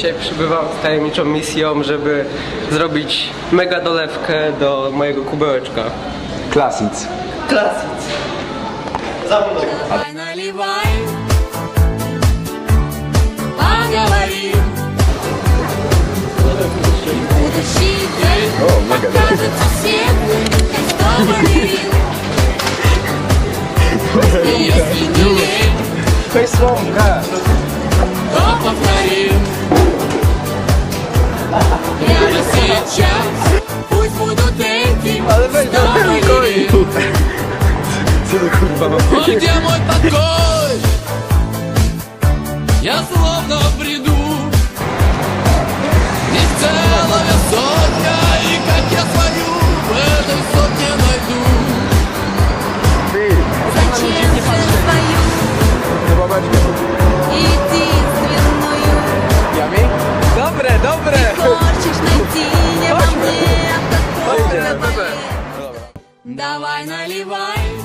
Dzisiaj przybywam z tajemniczą misją, żeby zrobić mega dolewkę do mojego kubełeczka. Klasic. Klasic. Za mną. Давай наливай, поговорим. Будущий день покажется всем, кто говорил. И если не лень, Hej Słomka! Вот где мой покой? Я словно в бреду Ведь в целом сотня И как я свою в этой сотне найду. Ty, Зачем же свою единственную Jami? Dobre, dobre! Хочешь найти не во мне, а в каком-то Давай наливай